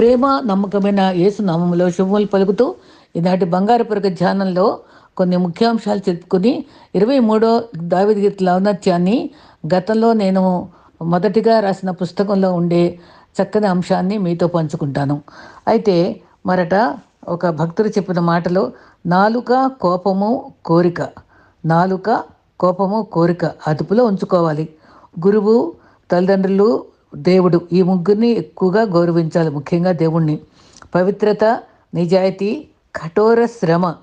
ప్రేమ నమ్మకమైన యేసు నామంలో శుభములు పలుకుతూ ఈనాటి బంగారు పొరగ ధ్యానంలో కొన్ని ముఖ్యాంశాలు చెప్పుకుని ఇరవై మూడో దావిది గీతల ఔన్నత్యాన్ని గతంలో నేను మొదటిగా రాసిన పుస్తకంలో ఉండే చక్కని అంశాన్ని మీతో పంచుకుంటాను. అయితే మరట ఒక భక్తుడు చెప్పిన మాటలో నాలుక కోపము కోరిక. నాలుక కోపము కోరిక అదుపులో ఉంచుకోవాలి. గురువు తల్లిదండ్రులు దేవుడు ఈ ముగ్గురిని ఎక్కువగా గౌరవించాలి. ముఖ్యంగా దేవుణ్ణి. పవిత్రత నిజాయితీ కఠోర శ్రమ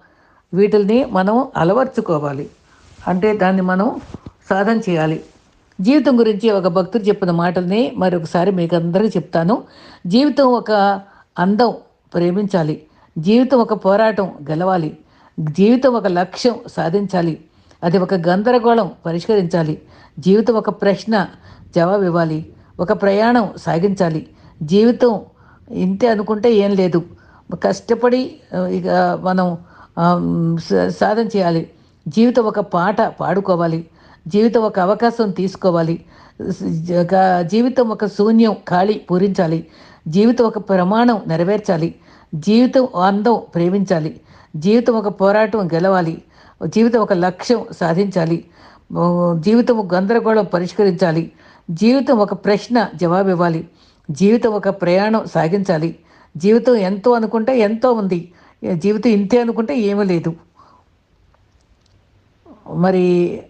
వీటిని మనం అలవర్చుకోవాలి. అంటే దాన్ని మనం సాధన చేయాలి. జీవితం గురించి ఒక భక్తుడు చెప్పిన మాటల్ని మరొకసారి మీకు అందరికీ చెప్తాను. జీవితం ఒక అందం ప్రేమించాలి. జీవితం ఒక పోరాటం గెలవాలి. జీవితం ఒక లక్ష్యం సాధించాలి. అది ఒక గందరగోళం పరిష్కరించాలి. జీవితం ఒక ప్రశ్న జవాబు ఇవ్వాలి ఒక ప్రయాణం సాగించాలి. జీవితం ఇంతే అనుకుంటే ఏం లేదు. కష్టపడి ఇక మనం సాధన చేయాలి. జీవితం ఒక పాట పాడుకోవాలి. జీవితం ఒక అవకాశం తీసుకోవాలి. జీవితం ఒక శూన్యం ఖాళీ పూరించాలి. జీవితం ఒక ప్రమాణం నెరవేర్చాలి. జీవితం అందం ప్రేమించాలి. జీవితం ఒక పోరాటం గెలవాలి. జీవితం ఒక లక్ష్యం సాధించాలి. జీవితం గందరగోళం పరిష్కరించాలి. జీవితం ఒక ప్రశ్న జవాబు ఇవ్వాలి. జీవితం ఒక ప్రయాణం సాగించాలి. జీవితం ఎంతో అనుకుంటే ఎంతో ఉంది. జీవితం ఇంతే అనుకుంటే ఏమీ లేదు. మరి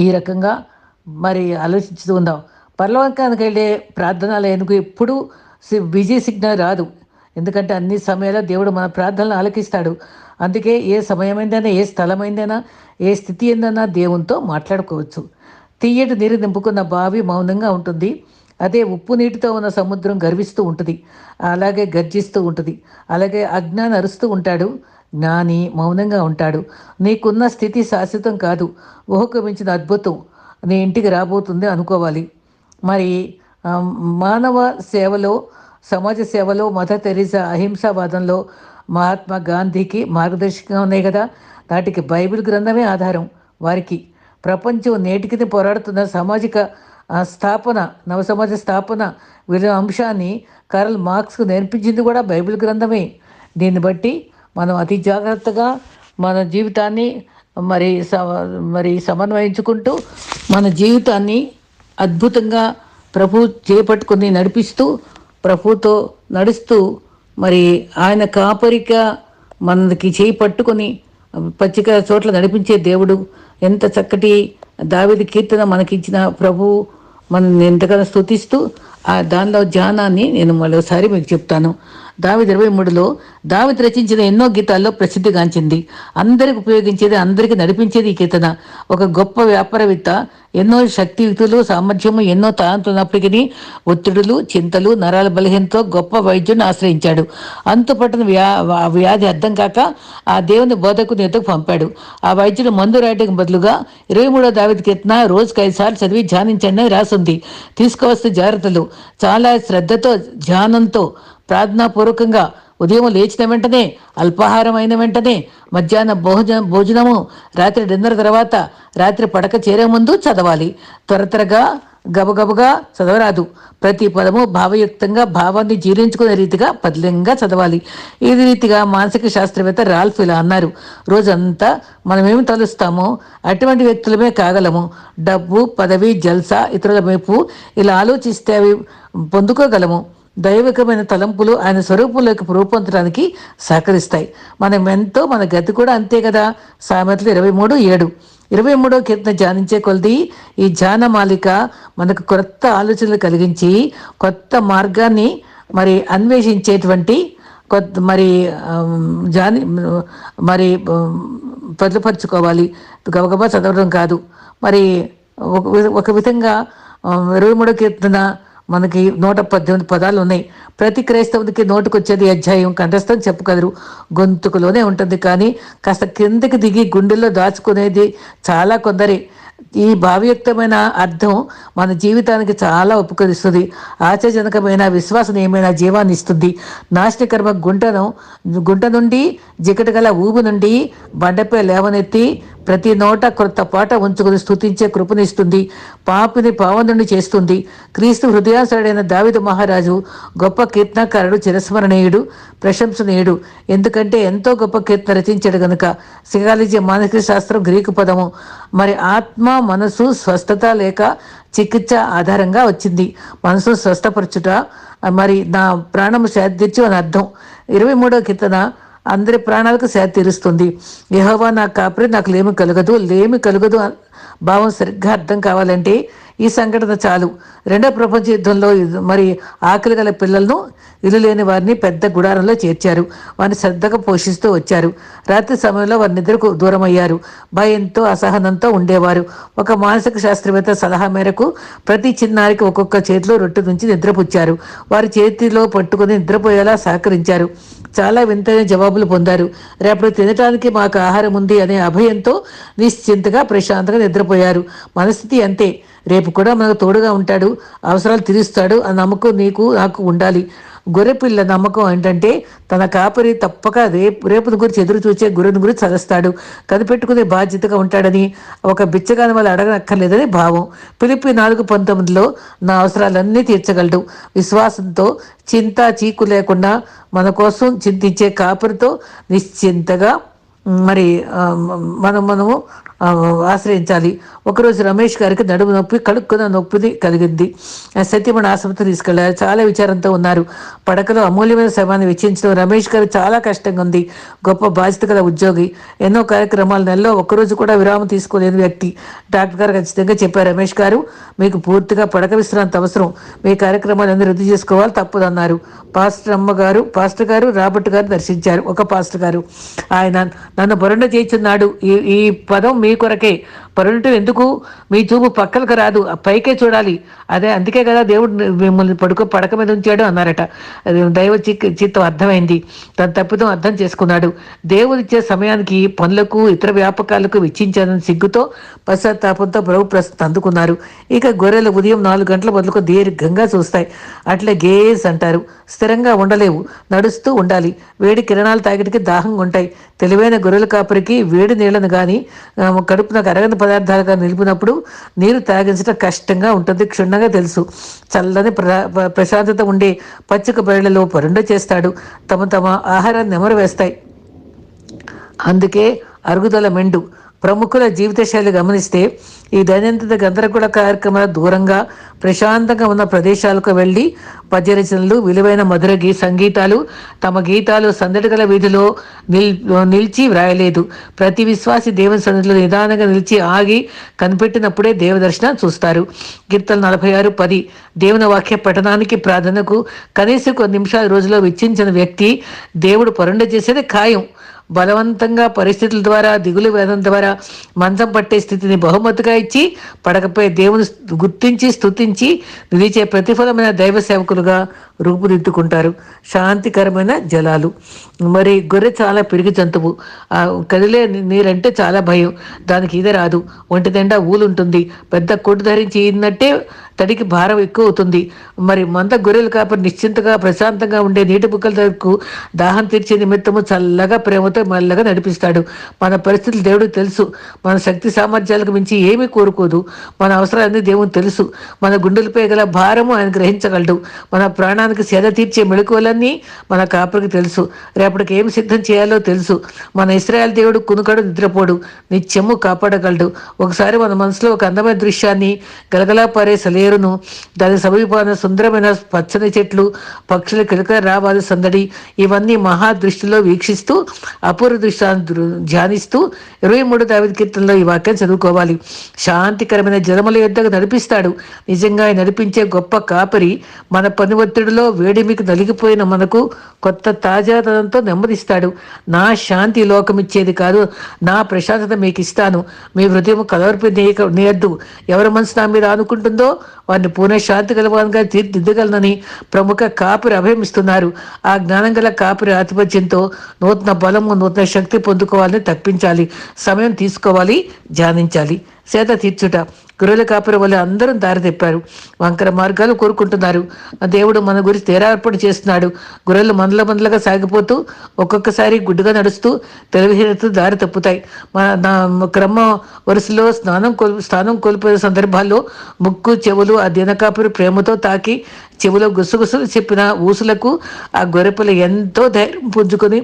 ఈ రకంగా మరి ఆలోచిస్తూ ఉందాం. పర్లవంకానికి వెళ్ళే ప్రార్థనలకు ఎప్పుడూ సి- బిజీ సిగ్నల్ రాదు. ఎందుకంటే అన్ని సమయాల్లో దేవుడు మన ప్రార్థనలు ఆలకిస్తాడు. అందుకే ఏ సమయమైందైనా ఏ స్థలమైందైనా ఏ స్థితి ఏందైనా దేవునితో మాట్లాడుకోవచ్చు. తీయటి నీరు నింపుకున్న బావి మౌనంగా ఉంటుంది. అదే ఉప్పు నీటితో ఉన్న సముద్రం గర్విస్తూ ఉంటుంది. అలాగే గర్జిస్తూ ఉంటుంది. అలాగే అజ్ఞాని అరుస్తూ ఉంటాడు. జ్ఞాని మౌనంగా ఉంటాడు. నీకున్న స్థితి శాశ్వతం కాదు. ఊహకు మించిన అద్భుతం నీ ఇంటికి రాబోతుంది అనుకోవాలి. మరి మానవ సేవలో సమాజ సేవలో మదర్ తెరీసా అహింసావాదంలో మహాత్మా గాంధీకి మార్గదర్శకంగా ఉన్నాయి కదా. నాటికి బైబిల్ గ్రంథమే ఆధారం. వారికి ప్రపంచం నేటికి పోరాడుతున్న సామాజిక స్థాపన నవ సమాజ స్థాపన వీరి అంశాన్ని కరల్ మార్క్స్కు నేర్పించింది కూడా బైబిల్ గ్రంథమే. దీన్ని బట్టి మనం అతి జాగ్రత్తగా మన జీవితాన్ని మరి స మరి సమన్వయించుకుంటూ మన జీవితాన్ని అద్భుతంగా ప్రభు చేపట్టుకుని నడిపిస్తూ ప్రభుతో నడుస్తూ మరి ఆయన కాపరిక మనకి చేయి పట్టుకొని పచ్చిక చోట్ల నడిపించే దేవుడు ఎంత చక్కటి దావిది కీర్తన మనకిచ్చిన ప్రభు మనం ఎంతగానో స్తుతిస్తూ ఆ దానిలో ధ్యానాన్ని నేను మరోసారి మీకు చెప్తాను. దావిది ఇరవై మూడులో దావిది రచించిన ఎన్నో గీతాల్లో ప్రసిద్ధిగాంచింది అందరికి ఉపయోగించేది అందరికి నడిపించేది ఈ కీర్తన. ఒక గొప్ప వ్యాపారవేత్త ఎన్నో శక్తియుక్తులు సామర్థ్యము ఎన్నో తలాంతులు ఉన్నప్పటికీ ఒత్తిడులు చింతలు నరాల బలహీనతో గొప్ప వైద్యుని ఆశ్రయించాడు. అంతుపట్టిన వ్యా వ్యాధి అర్థం కాక ఆ దేవుని బోధకు నేతకు పంపాడు. ఆ వైద్యుడు మందు రాయడానికి బదులుగా ఇరవై మూడో దావిది కీర్తన రోజుకి ఐదుసార్లు చదివి ధ్యానించండి రాసింది. రాసుంది జాగ్రత్తలు చాలా శ్రద్ధతో ధ్యానంతో ప్రార్థనాపూర్వకంగా ఉదయం లేచిన వెంటనే అల్పాహారం అయిన వెంటనే మధ్యాహ్న భోజన భోజనము రాత్రి డిన్నర్ తర్వాత రాత్రి పడక చేరే ముందు చదవాలి. త్వర త్వరగా గబగబగా చదవరాదు. ప్రతి పదము భావయుక్తంగా భావాన్ని జీర్ణించుకునే రీతిగా పదిలంగా చదవాలి. ఈ రీతిగా మానసిక శాస్త్రవేత్త రాల్ఫ్ ఇలా అన్నారు. రోజంతా మనమేమి తలుస్తామో అటువంటి వ్యక్తులమే కాగలము. డబ్బు పదవి జల్సా ఇతరుల వైపు ఇలా ఆలోచిస్తే అవి పొందుకోగలము. దైవికమైన తలంపులు ఆయన స్వరూపంలోకి రూపొందడానికి సహకరిస్తాయి. మనం ఎంతో మన గతి కూడా అంతే కదా? సామెతలు ఇరవై మూడు ఏడు. ఇరవై మూడో కీర్తన ధ్యానించే కొలది ఈ ధ్యాన మాలిక మనకు కొత్త ఆలోచనలు కలిగించి కొత్త మార్గాన్ని మరి అన్వేషించేటువంటి కొత్త మరి జాని మరి ఆమ్, గబగబా చదవడం కాదు. మరి ఒక ఒక విధంగా ఇరవై మూడో కీర్తన మనకి నూట పద్దెనిమిది పదాలు ఉన్నాయి. ప్రతి క్రైస్తవునికి నోటుకొచ్చేది అధ్యాయం కంఠస్థం చెప్పుకదరు. గొంతుకులోనే ఉంటుంది కానీ కాస్త కిందకి దిగి గుండెల్లో దాచుకునేది చాలా కొందరి. ఈ భావ్యక్తమైన అర్థం మన జీవితానికి చాలా ఉపకరిస్తుంది. ఆశాజనకమైన విశ్వాసనీయమైన జీవాన్ని ఇస్తుంది. నాశనకర్మ గుంటను గుంట నుండి జికట గల ఊబు నుండి బండపై లేవనెత్తి ప్రతి నోట కొత్త పాట ఉంచుకుని స్థుతించే కృపనిస్తుంది పాపిని పావనుని చేస్తుంది. క్రీస్తు హృదయాసరుడైన దావిదు మహారాజు గొప్ప కీర్తనకారుడు చిరస్మరణీయుడు ప్రశంసనీయుడు. ఎందుకంటే ఎంతో గొప్ప కీర్తన రచించాడు గనుక. సిగాలజీ మానసిక శాస్త్రం గ్రీకు పదము. మరి ఆత్మ మనసు స్వస్థత లేక చికిత్స ఆధారంగా వచ్చింది. మనసు స్వస్థపరచుట మరి నా ప్రాణము శాంతించు అని అర్థం. ఇరవై మూడో కీర్తన అందరి ప్రాణాలకు సేద తీరుస్తుంది యహోవా నాకు కాపరి నాకు లేమి కలగదు. లేమి కలగదు భావం సరిగ్గా అర్థం కావాలంటే ఈ సంఘటన చాలు. రెండో ప్రపంచ యుద్ధంలో మరి ఆకలి గల పిల్లలను ఇల్లు లేని వారిని పెద్ద గుడారంలో చేర్చారు. వారిని శ్రద్ధగా పోషిస్తూ వచ్చారు. రాత్రి సమయంలో వారి నిద్రకు దూరం అయ్యారు భయంతో అసహనంతో ఉండేవారు. ఒక మానసిక శాస్త్రవేత్త సలహా మేరకు ప్రతి చిన్నారికి ఒక్కొక్క చేతిలో రొట్టె నుంచి నిద్రపుచ్చారు. వారి చేతిలో పట్టుకుని నిద్రపోయేలా సహకరించారు. చాలా వింతైన జవాబులు పొందారు. రేపటి తినటానికి మాకు ఆహారం ఉంది అనే అభయంతో నిశ్చింతగా ప్రశాంతంగా నిద్రపోయారు. మనస్థితి అంతే. రేపు కూడా మనకు తోడుగా ఉంటాడు అవసరాలు తీరుస్తాడు ఆ నమ్మకం నీకు నాకు ఉండాలి. గొర్రెపిల్ల నమ్మకం ఏంటంటే తన కాపరి తప్పక రేపు రేపుని గురించి ఎదురు చూచే గుర్రెని గురించి చదస్తాడు కనిపెట్టుకునే బాధ్యతగా ఉంటాడని ఒక బిచ్చగాని వాళ్ళు అడగనక్కర్లేదని భావం. పిలిపి నాలుగు పంతొమ్మిదిలో నా అవసరాలన్నీ తీర్చగలడు. విశ్వాసంతో చింత చీకు లేకుండా మన కోసం చింతించే కాపరితో నిశ్చింతగా మరి మనం మనము ఆశ్రయించాలి. ఒకరోజు రమేష్ గారికి నడుము నొప్పి కడుక్కున్న నొప్పిని కలిగింది. సత్యమణ ఆసుపత్రి తీసుకెళ్ళారు. చాలా విచారంతో ఉన్నారు. పడకలో అమూల్యమైన సమయాన్ని వెచ్చించడం రమేష్ గారు చాలా కష్టంగా ఉంది. గొప్ప బాధ్యత గల ఉద్యోగి. ఎన్నో కార్యక్రమాల నెలలో ఒక్కరోజు కూడా విరామం తీసుకోలేని వ్యక్తి. డాక్టర్ గారు ఖచ్చితంగా చెప్పారు. రమేష్ గారు మీకు పూర్తిగా పడక విశ్రాంతి అవసరం. మీ కార్యక్రమాలు అందరూ రద్దు చేసుకోవాలి తప్పదన్నారు. పాస్టర్ అమ్మ గారు పాస్టర్ గారు రాబర్ట్ గారు దర్శించారు. ఒక పాస్టర్ గారు. ఆయన నన్ను బరుండ చేయించున్నాడు. ఈ ఈ పదం మీ కొరకే. పరుణటం ఎందుకు? మీ చూపు పక్కలకు రాదు పైకే చూడాలి. అదే అందుకే కదా దేవుడు మిమ్మల్ని పడుకో పడక మీద ఉంచాడు అన్నారట. అది దైవ చిత్తం అర్థమైంది. తన తప్పిదం అర్థం చేసుకున్నాడు. దేవుడు ఇచ్చే సమయానికి పనులకు ఇతర వ్యాపకాలకు వెచ్చించాలని సిగ్గుతో పశ్చాత్తాపంతో ప్రభు ప్రస్తుతం అందుకున్నారు. ఇక గొర్రెలు ఉదయం నాలుగు గంటల మొదలుకు దీర్ఘంగా చూస్తాయి. అట్లే గేస్ అంటారు. స్థిరంగా ఉండలేవు. నడుస్తూ ఉండాలి. వేడి కిరణాలు తాగిటికి దాహంగా ఉంటాయి తెలివైన గొర్రెల కాపరికి వేడి నీళ్ళను కానీ కడుపున అరగని పదార్థాలుగా నిలిపినప్పుడు నీరు తాగించడం కష్టంగా ఉంటుంది క్షుణ్ణంగా తెలుసు. చల్లని ప్రశాంతత ఉండే పచ్చిక బయళ్ళలో పరుండ చేస్తాడు. తమ తమ ఆహారాన్ని నెమరు వేస్తాయి. అందుకే అరుగుదల మెండు. ప్రముఖుల జీవిత శైలి గమనిస్తే ఈ దైనందిన గందరగోళ కార్యక్రమాల దూరంగా ప్రశాంతంగా ఉన్న ప్రదేశాలకు వెళ్ళి పద్యరచనలు విలువైన మధుర గీ సంగీతాలు తమ గీతాలు సందడిగల వీధిలో నిల్ నిలిచి వ్రాయలేదు. ప్రతి విశ్వాసి దేవుని సన్నిధిలో నిదానంగా నిలిచి ఆగి కనిపెట్టినప్పుడే దేవదర్శనం చూస్తారు. కీర్తన నలభై ఆరు పది. దేవుని వాక్య పఠనానికి ప్రార్థనకు కనీసం కొన్ని నిమిషాల రోజులో వెచ్చించిన వ్యక్తి దేవుడు పరుండ చేసేది ఖాయం. బలవంతంగా పరిస్థితుల ద్వారా దిగులు వేదం ద్వారా మంచం పట్టే స్థితిని బహుమతిగా ఇచ్చి పడకపోయి దేవుని గుర్తించి స్తుతించి నిలిచే ప్రతిఫలమైన దైవ సేవకులుగా రూపుదిద్దుకుంటారు. శాంతికరమైన జలాలు. మరి గొర్రె చాలా పెరిగి జంతువు. కదిలే నీరంటే చాలా భయం. దానికి ఇదే రాదు. ఒంటి నిండా ఊలుంటుంది. పెద్ద కొట్టు ధరించి ఇన్నట్టే తడికి భారం ఎక్కువ అవుతుంది మరి మంద గొర్రెలు కాపరి నిశ్చింతగా ప్రశాంతంగా ఉండే నీటి బుక్కల దగ్గరకు దాహం తీర్చే నిమిత్తము చల్లగా ప్రేమతో మెల్లగా నడిపిస్తాడు. మన పరిస్థితులు దేవుడికి తెలుసు. మన శక్తి సామర్థ్యాలకు మించి ఏమీ కోరుకోదు. మన అవసరాలన్నీ దేవుని తెలుసు. మన గుండెలపై గల భారము ఆయన గ్రహించగలడు. మన ప్రాణానికి సేద తీర్చే మెళుకువలన్నీ మన కాపరికి తెలుసు. రేపటికి ఏం సిద్ధం చేయాలో తెలుసు. మన ఇస్రాయల్ దేవుడు కునుకడు నిద్రపోడు నిత్యము కాపాడగలడు. ఒకసారి మన మనసులో ఒక అందమైన దృశ్యాన్ని గలగలా పారే సలేరును దాని సమీపాన సుందరమైన పచ్చని చెట్లు పక్షుల కిలక రావాలి సందడి. ఇవన్నీ మహా దృష్టిలో వీక్షిస్తూ అపూర్వ దృశ్యాన్ని ధ్యానిస్తూ ఇరవై మూడు దావిద కీర్తనలో ఈ వాక్యం చదువుకోవాలి. శాంతికరమైన జలముల యుద్ధకు నడిపిస్తాడు. నిజంగా నడిపించే గొప్ప కాపరి మన పని ఒత్తిడిలో శ్రమల్లో వేడిమికి నలిగిపోయిన మనకు కొత్త తాజాదనంతో నెమ్మదిస్తాడు. నా శాంతి లోకమిచ్చేది కాదు. నా ప్రశాంతత మీకు ఇస్తాను మీ హృదయం కలవరిపి నేయద్దు. ఎవరి మనసు నా మీద ఆనుకుంటుందో వారిని పూర్ణ శాంతి గలవాన్గా తీర్చిదిద్దగలనని ప్రముఖ కాపురి అభయమిస్తున్నారు. ఆ జ్ఞానం గల కాపురి ఆధిపత్యంతో నూతన బలము నూతన శక్తి పొందుకోవాలని తప్పించాలి. సమయం తీసుకోవాలి ధ్యానించాలి. సేద తీర్చుట. గొర్రెల కాపురి వల్ల అందరం దారి తెప్పారు. వంకర మార్గాలు కోరుకుంటున్నారు. దేవుడు మన గురించి తీరార్పణ చేస్తున్నాడు. గొర్రెలు మందల మందలుగా సాగిపోతూ ఒక్కొక్కసారి గుడ్డుగా నడుస్తూ తెలివిహీనత దారి తప్పుతాయి. మన క్రమ వరుసలో స్నానం కోల్ స్థానం కోల్పోయిన సందర్భాల్లో ముక్కు చెవులు ఆ దినకాపురి ప్రేమతో తాకి చెవులో గుసగుసలు చెప్పిన ఊసులకు ఆ గొర్రెపిల్ల ఎంతో ధైర్యం పుంజుకొని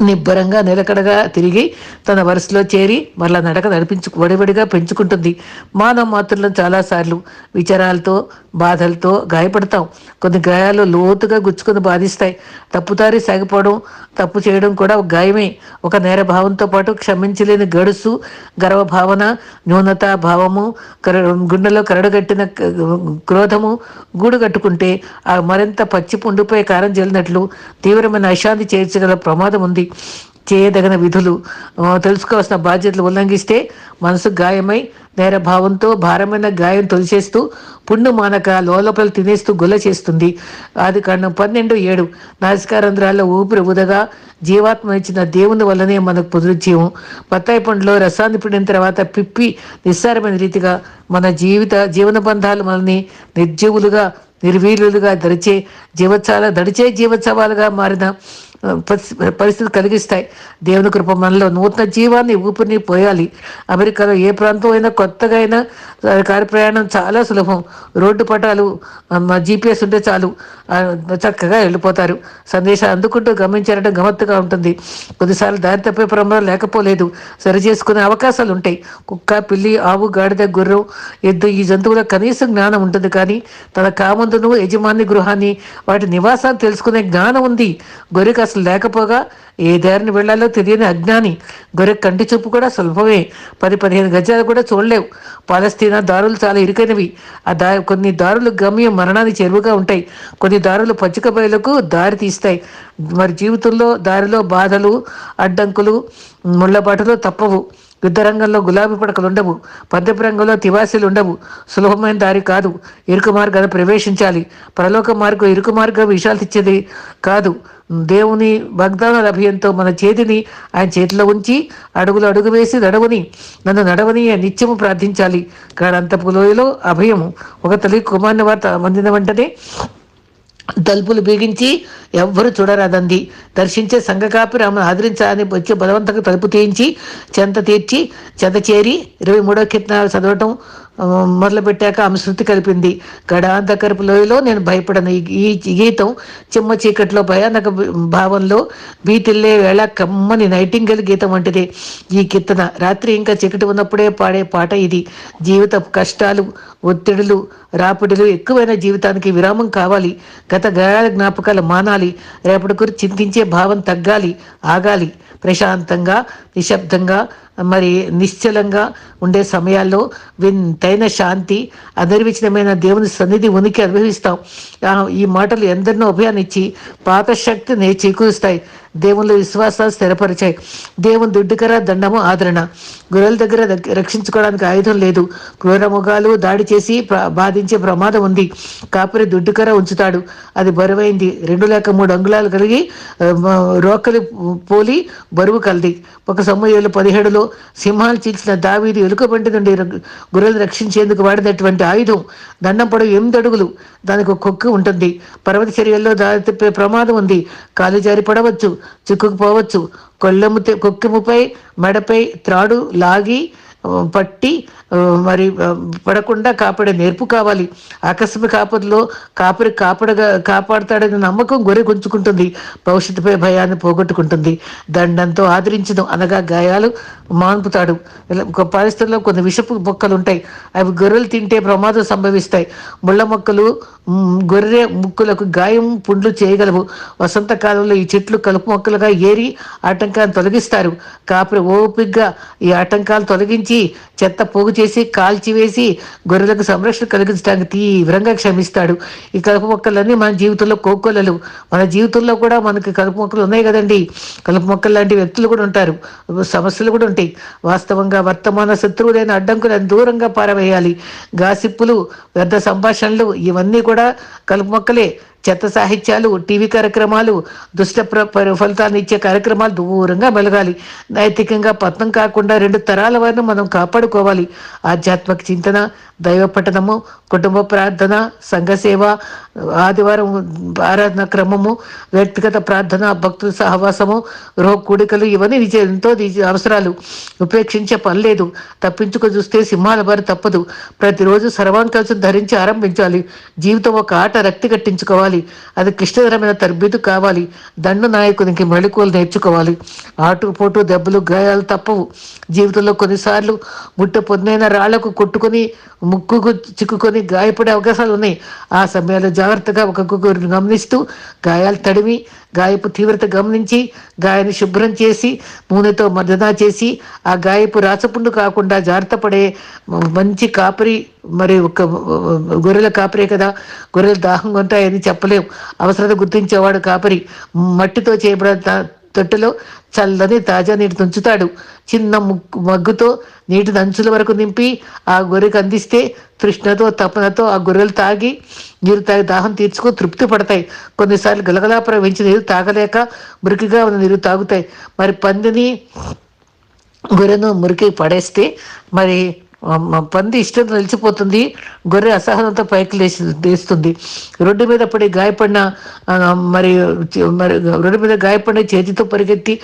నిబ్బరంగా నిలకడగా తిరిగి తన వరుసలో చేరి మరలా నడక నడిపించు వడివడిగా పెంచుకుంటుంది. మానవ మాతృలను చాలాసార్లు విచారాలతో బాధలతో గాయపడతాం కొన్ని గాయాలు లోతుగా గుచ్చుకొని బాధిస్తాయి. తప్పుదారి సాగిపోవడం తప్పు చేయడం కూడా ఒక గాయమే. ఒక నేర భావంతో పాటు క్షమించలేని గడుసు గర్వభావన న్యూనతా భావము కర గుండెలో కరడుగట్టిన క్రోధము గూడు కట్టుకుంటే ఆ మరింత పచ్చి పుండిపోయే కారం చెల్లినట్లు తీవ్రమైన అశాంతి చేర్చగల ప్రమాదం ఉంది చేయదగిన విధులు తెలుసుకోవాల్సిన బాధ్యతలు ఉల్లంఘిస్తే మనసు గాయమై నేర భావంతో భారమైన గాయం తొలిచేస్తూ పుండు మానక లోపల తినేస్తూ గుల్ల చేస్తుంది. ఆది కాండం పన్నెండు ఏడు. నాసికారంధ్రాల్లో ఊపిరి ఉదగా జీవాత్మ ఇచ్చిన దేవుని వల్లనే మనకు పునరుజ్జీవం. బత్తాయి పండులో రసాన్ని పిండిన తర్వాత పిప్పి నిస్సారమైన రీతిగా మన జీవిత జీవన బంధాలు మనల్ని నిర్జీవులుగా నిర్వీర్యులుగా దరిచే జీవోత్సవాల దడిచే జీవోత్సవాలుగా మారిన పరిస్థితి కలిగిస్తాయి. దేవుని కృప మనలో నూతన జీవాన్ని ఊపిరిని పోయాలి. అమెరికాలో ఏ ప్రాంతం అయినా కొత్తగా అయినా కారు ప్రయాణం చాలా సులభం. రోడ్డు పటాలు జీపీఎస్ ఉంటే చాలు. చక్కగా వెళ్ళిపోతారు. సందేశాలు అందుకుంటూ గమనించారంటే గమత్తుగా ఉంటుంది. కొద్దిసార్లు దారి తప్పే ప్రమాదం లేకపోలేదు. సరి చేసుకునే అవకాశాలు ఉంటాయి. కుక్క పిల్లి ఆవు గాడిద గుర్రం ఎద్దు ఈ జంతువుల కనీసం జ్ఞానం ఉంటుంది. కానీ తన కామందును యజమాని గృహాన్ని వాటి నివాసాన్ని తెలుసుకునే జ్ఞానం ఉంది. గొర్రెకి అసలు లేకపోగా ఏ దారిని వెళ్ళాలో తెలియని అజ్ఞాని. గొర్రె కంటి చూపు కూడా సులభమే. పది పదిహేను గజాలు కూడా చూడలేవు. పాలస్తీనా దారులు చాలా ఇరుకైనవి. ఆ దా కొన్ని దారులు గమ్యం మరణానికి చెరువుగా ఉంటాయి. కొన్ని దారులు పచ్చిక బయలకు దారి తీస్తాయి. మరి జీవితంలో దారిలో బాధలు అడ్డంకులు ముళ్ళబాటలు తప్పవు. యుద్ధ రంగంలో గులాబీ పడకలు ఉండవు. పద్యపు రంగంలో తివాసీలు ఉండవు. సులభమైన దారి కాదు. ఇరుకు మార్గాన్ని ప్రవేశించాలి. పరలోక మార్గం ఇరుకు మార్గం విషయాలు ఇచ్చేది కాదు. దేవుని వాగ్దానాల అభయంతో మన చేతిని ఆయన చేతిలో ఉంచి అడుగులు అడుగు వేసి నడవని నన్ను నడవని నిత్యము ప్రార్థించాలి. కాడంతపు లోయలో అభయము ఒక తల్లి కుమారుని వార్త అందిన వెంటనే తలుపులు బిగించి ఎవ్వరు చూడరాదంది. దర్శించే సంఘకాపి ఆమెను ఆదరించాలని వచ్చి బలవంతంగా తలుపు తీయించి చెంత తీర్చి చెంత చేరి ఇరవై మూడో కీర్తనాలు చదవటం మొదలుపెట్టాక ఆమె శృతి కలిపింది. గడాంధకరపు లోయలో నేను భయపడను. ఈ ఈ గీతం చిమ్మ చీకట్లో భయానక భావంలో బీతిల్లే వేళ కమ్మని నైటింగల్ గీతం వంటిదే. ఈ కీర్తన రాత్రి ఇంకా చీకటి ఉన్నప్పుడే పాడే పాట ఇది. జీవిత కష్టాలు ఒత్తిడులు రాపిడులు ఎక్కువైన జీవితానికి విరామం కావాలి. గత గాయాల జ్ఞాపకాలు మానాలి. రేపటి గురించి చింతించే భావం తగ్గాలి ఆగాలి. ప్రశాంతంగా నిశ్శబ్దంగా మరి నిశ్చలంగా ఉండే సమయాల్లో వింతైన శాంతి అనిర్వచనమైన దేవుని సన్నిధి ఉనికి అనుభవిస్తాం. ఈ మాటలు ఎందరినో అభయాన్నిచ్చి పాత శక్తిని చేకూరుస్తాయి. దేవుళ్ళు విశ్వాసాలు స్థిరపరిచాయి. దేవుని దుడ్డుకర దండము ఆదరణ. గొర్రెల దగ్గర రక్షించుకోవడానికి ఆయుధం లేదు. క్రూరముఖాలు దాడి చేసి బాధించే ప్రమాదం ఉంది. కాపురి దుడ్డుకర ఉంచుతాడు. అది బరువైంది. రెండు లేక మూడు అంగుళాలు కలిగి రోకలి పోలి బరువు కలది. ఒక సమయంలో పదిహేడులో సింహాలు చీల్చిన దావీది ఎలుకబంటి నుండి గొర్రెలు రక్షించేందుకు వాడినటువంటి ఆయుధం. దండం పొడవు ఎనిమిది అడుగులు. దానికి ఒక కొక్కు ఉంటుంది. పర్వత చర్యల్లో దారి ప్రమాదం ఉంది. కాలు జారి పడవచ్చు. చిక్కుకుపోవచ్చు కొల్లము కొక్కిముపై కొక్కెముపై మెడపై త్రాడు లాగి పట్టి మరి పడకుండా కాపాడే నేర్పు కావాలి. ఆకస్మిక ఆపదలో కాపరి కాపాడగా కాపాడతాడని నమ్మకం గొర్రె గుంజుకుంటుంది. భవిష్యత్తుపై భయాన్ని పోగొట్టుకుంటుంది. దండంతో ఆదరించడం అనగా గాయాలు మాన్పుతాడు. ఇలా పరిస్థితుల్లో కొన్ని విషపు మొక్కలు ఉంటాయి. అవి గొర్రెలు తింటే ప్రమాదం సంభవిస్తాయి. ముళ్ళ మొక్కలు గొర్రె ముక్కులకు గాయం పుండ్లు చేయగలవు. వసంతకాలంలో ఈ చెట్లు కలుపు మొక్కలుగా ఏరి ఆటంకాన్ని తొలగిస్తారు. కాపరి ఓపిగ్గా ఈ ఆటంకాలు తొలగించి చెత్త పోగు చేసి కాల్చివేసి గొర్రెలకు సంరక్షణ కలిగించడానికి తీవ్రంగా క్షమిస్తాడు ఈ కలుపు మొక్కలన్నీ మన జీవితంలో కోకొలలు మన జీవితంలో కూడా మనకి కలుపు మొక్కలు ఉన్నాయి కదండి. కలుపు మొక్కలు లాంటి వ్యక్తులు కూడా ఉంటారు. సమస్యలు కూడా ఉంటాయి. వాస్తవంగా వర్తమాన శత్రువులైన అడ్డంకులను దూరంగా పారవేయాలి. గాసిప్పులు వ్యర్థ సంభాషణలు ఇవన్నీ కూడా కలుపు మొక్కలే. చెత్త సాహిత్యాలు టీవీ కార్యక్రమాలు దుష్ట ఫలితాన్ని ఇచ్చే కార్యక్రమాలు దూరంగా మెలగాలి. నైతికంగా పతనం కాకుండా రెండు తరాల వారిని మనం కాపాడుకోవాలి. ఆధ్యాత్మిక చింతన దైవ పఠనము కుటుంబ ప్రార్థన సంఘ సేవ ఆదివారం ఆరాధన క్రమము వ్యక్తిగత ప్రార్థన భక్తుల సహవాసము గృహ కూడికలు ఇవన్నీ నిజ ఎంతో నిజ- అవసరాలు. ఉపేక్షించే పని లేదు. తప్పించుకు చూస్తే సింహాల బారి తప్పదు. ప్రతిరోజు సర్వాంకల్సం ధరించి ఆరంభించాలి. జీవితం ఒక ఆట రక్తి కట్టించుకోవాలి. అది క్లిష్టతరమైన తరబీదు కావాలి. దండు నాయకునికి మెళుకువలు నేర్చుకోవాలి. ఆటుపోటు దెబ్బలు గాయాలు తప్పవు. జీవితంలో కొన్నిసార్లు ముట్ట పొందైన రాళ్ళకు కొట్టుకొని ముక్కుకు చిక్కుకొని గాయపడే అవకాశాలు ఉన్నాయి. ఆ సమయాల్లో జాగ్రత్తగా ఒక్కొక్కరిని గమనిస్తూ గాయాలు తడిమి గాయపు తీవ్రత గమనించి గాయాన్ని శుభ్రం చేసి నూనెతో మర్దనా చేసి ఆ గాయపు రాచపుండు కాకుండా జాగ్రత్త పడే మంచి కాపరి మరి ఒక గొర్రెల కాపరే కదా గొర్రెల దాహం ఉంటాయని చెప్పలేం. అవసరత గుర్తించేవాడు కాపరి. మట్టితో చేయబడిన తొట్టెలో చల్లని తాజా నీటి తుంచుతాడు. చిన్న ముగ్గు మగ్గుతో నీటి అంచుల వరకు నింపి ఆ గొర్రెకి అందిస్తే తృష్ణతో తపనతో ఆ గొర్రెలు తాగి నీరు తాగి దాహం తీర్చుకో తృప్తి పడతాయి. కొన్నిసార్లు గలగలా ప్రవహించి నీరు తాగలేక మురికిగా ఉన్న నీరు తాగుతాయి. మరి పందిని గొర్రెను మురికి పడేస్తే మరి పంది ఇష్టం నిలిచిపోతుంది గొర్రె అసహనంతో పైకి లేచి లేస్తుంది. రోడ్డు మీద పడి గాయపడిన మరి మరి రోడ్డు మీద గాయపడిన చేతితో పరిగెత్తి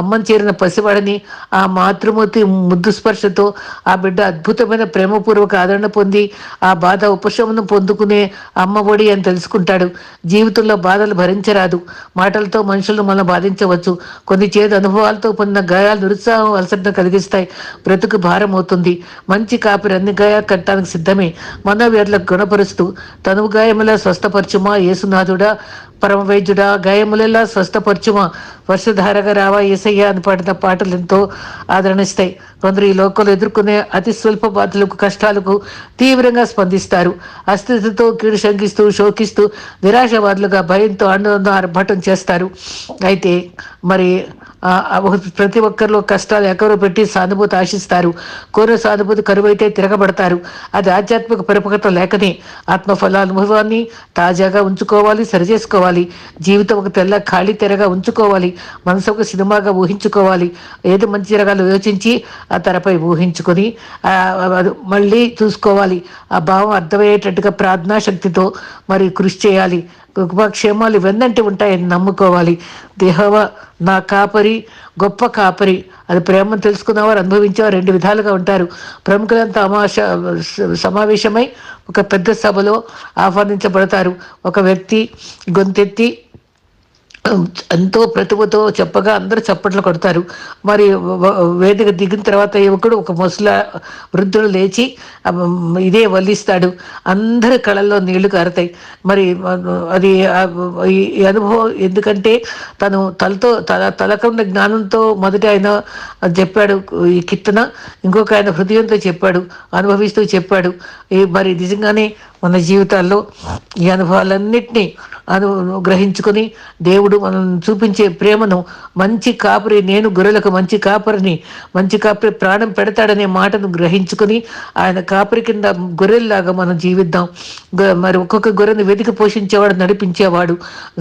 అమ్మని చేరిన పసివాడిని ఆ మాతృమూర్తి ముద్దు స్పర్శతో ఆ బిడ్డ అద్భుతమైన ప్రేమపూర్వక ఆదరణ పొంది ఆ బాధ ఉపశమనం పొందుకునే అమ్మ ఒడి అని తెలుసుకుంటాడు. జీవితంలో బాధలు భరించరాదు. మాటలతో మనుషులను మనం బాధించవచ్చు. కొన్ని చేదు అనుభవాలతో పొందిన గాయాలు నిరుత్సాహం అలసటను కలిగిస్తాయి. బ్రతుకు భారం అవుతుంది మంచి మంచి కాపురన్ని గాయ కట్టడానికి సిద్ధమే. మనోవ్యాధులకు గుణపరుస్తూ తనువు గాయముల స్వస్థపరచుమా యేసునాథుడా పరమవైద్యుడా గాయములెల్లా స్వస్థపరచుమా వర్షధారగా రావా ఏసయ్య అని పాడిన పాటలు ఎంతో ఆదరణిస్తాయి. కొందరు ఈ లోకంలో ఎదుర్కొనే అతి స్వల్ప బాధలకు కష్టాలకు తీవ్రంగా స్పందిస్తారు. అస్థితితో కీడు శంకిస్తూ శోకిస్తూ నిరాశవాదులుగా భయంతో ఆందోళన ఆర్భాటం చేస్తారు. అయితే మరి ప్రతి ఒక్కరిలో కష్టాలు ఎకరు పెట్టి సానుభూతి ఆశిస్తారు. కోరిన సానుభూతి కరువైతే తిరగబడతారు. అది ఆధ్యాత్మిక పరిపక్వత లేకనే ఆత్మఫల అనుభవాన్ని తాజాగా ఉంచుకోవాలి సరిచేసుకోవాలి. జీవితం ఒక తెల్ల ఖాళీ తెరగా ఉంచుకోవాలి. మనసు ఒక సినిమాగా ఊహించుకోవాలి. ఏది మంచి జరగాలో యోచించి ఆ తెరపై ఊహించుకొని అది మళ్ళీ చూసుకోవాలి. ఆ భావం అర్థమయ్యేటట్టుగా ప్రార్థనా శక్తితో మరి కృషి చేయాలి. కృపాక్షేమాలు వెన్నంటి ఉంటాయని నమ్ముకోవాలి. దేహవ నా కాపరి గొప్ప కాపరి. అది ప్రేమను తెలుసుకున్నవారు అనుభవించేవారు రెండు విధాలుగా ఉంటారు. ప్రముఖులంతా అమాశ సమావేశమై ఒక పెద్ద సభలో ఆహ్వానించబడతారు. ఒక వ్యక్తి గొంతెత్తి ఎంతో ప్రతిభతో చెప్పగా అందరూ చప్పట్లు కొడతారు. మరి వేదిక దిగిన తర్వాత యువకుడు ఒక ముసల వృద్ధుడు లేచి ఇదే వల్లిస్తాడు. అందరి కళల్లో నీళ్ళు కారుతాయి. మరి అది ఈ అనుభవం ఎందుకంటే తను తలతో తల తలకున్న జ్ఞానంతో మొదట ఆయన చెప్పాడు ఈ కీర్తన ఇంకొక ఆయన హృదయంతో చెప్పాడు అనుభవిస్తూ చెప్పాడు. ఈ మరి నిజంగానే మన జీవితాల్లో ఈ అనుభవాలన్నింటినీ అను గ్రహించుకొని దేవుడు మనం చూపించే ప్రేమను మంచి కాపరి నేను గొర్రెలకు మంచి కాపరిని మంచి కాపరి ప్రాణం పెడతాడనే మాటను గ్రహించుకొని ఆయన కాపరి కింద గొర్రెల్లాగా మనం జీవిద్దాం. మరి ఒక్కొక్క గొర్రెను వెతికి పోషించేవాడు నడిపించేవాడు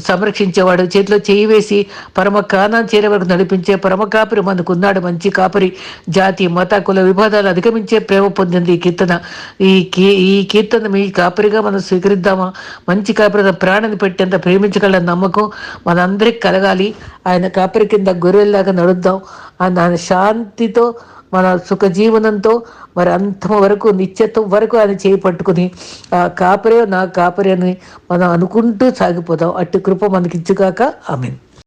సంరక్షించేవాడు చేతిలో చేయి వేసి పరమ కానా చేరే వరకు నడిపించే పరమ కాపరి మనకు ఉన్నాడు మంచి కాపరి జాతి మత కుల విభేదాలు అధిగమించే ప్రేమ పొందింది ఈ కీర్తన. ఈ కీ ఈ కీర్తన మీ కాపరిగా మనం స్వీకరిద్దామా? మంచి కాపరి ప్రాణాన్ని పెట్టేంత ప్రేమించగల నమ్మకం మనందరికి కలగాలి. ఆయన కాపరి కింద గొర్రెల్లాగా నడుద్దాం. ఆయన శాంతితో మన సుఖ జీవనంతో మరి అంతం వరకు నిత్యత్వం వరకు ఆయన చేయి పట్టుకుని ఆ కాపరే నా కాపరి అని మనం అనుకుంటూ సాగిపోదాం. అట్టి కృప మనకిచ్చుగాక. ఆమెను.